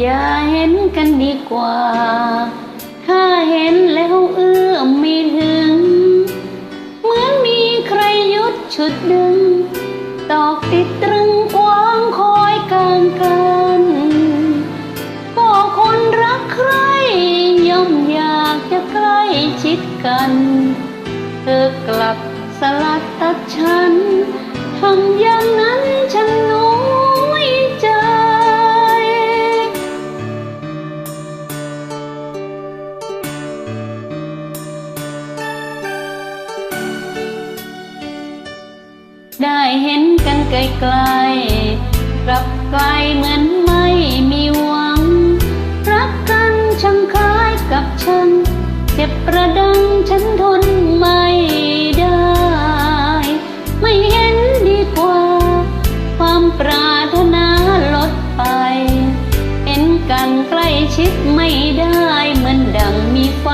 อย่าเห็นกันดีกว่า ถ้าเห็นแล้วเอื้อมไม่ถึง เหมือนมีใครยุดฉุดดึง ตอกติดตรึงกวางคอยกลางกันก็คนรักใครย่อมอยากจะใกล้ชิดกัน เธอกลับสลัดตัดฉันทำอย่างนั้นฉันน้ ได้เห็นกันไกลๆกลับไกลเหมือนไม่มีหวัง รักกันช่างคล้ายกับฉัน เจ็บประดังฉันทนไม่ได้ ไม่เห็นดีกว่า ความปรารถนาลดไป เห็นกันใกล้ชิดไม่ได้เหมือนดังมีไฟ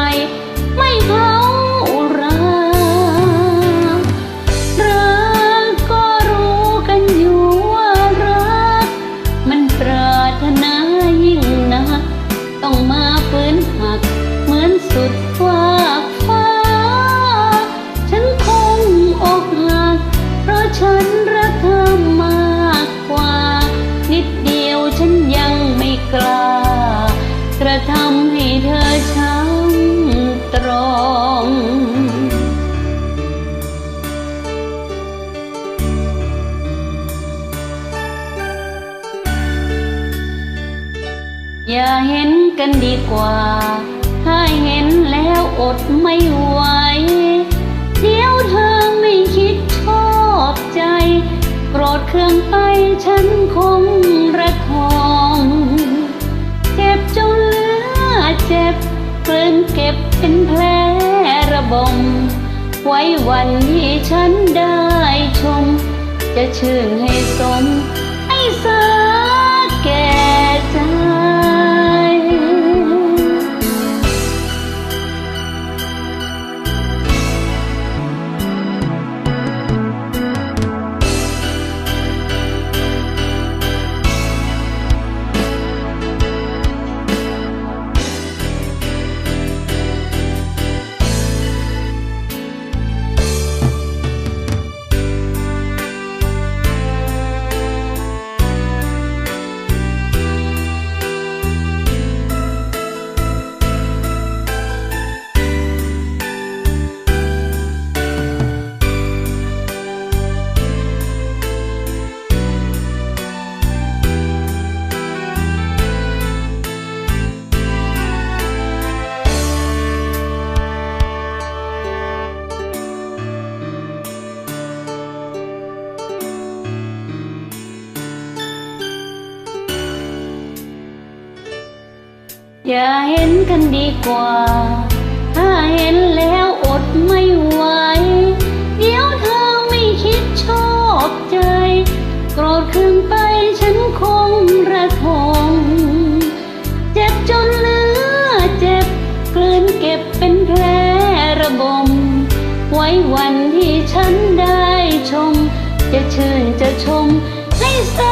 ารถนายิ่งนัก ต้องมาฝืนหัก เหมือนสุดฟาฟ้า ฉันคงอกหัก เพราะฉันรักเธอมากกว่า นิดเดียวฉันยังไม่กล้า กระทำให้เธอช้ำตรอม อย่าเห็นกันดีกว่า ถ้าเห็นแล้วอดไม่ไหว เดี๋ยวเธอไม่คิดชอบใจ โกรธเครื่องไปฉันคงระทมเจ็บจนเลือเจ็บเกินเก็บเป็นแผลระบม ไว้วันที่ฉันได้ชม จะชื่นให้ อย่าเห็นกันดีกว่า ถ้าเห็นแล้วอดไม่ไหว เดี๋ยวเธอไม่คิดชอบใจ โกรธเคืองไปฉันคงระทมเจ็บจนเหลือเจ็บ กลืนเก็บเป็นแผลระบม ไว้วันที่ฉันได้ชม จะชื่นจะชมให้แก่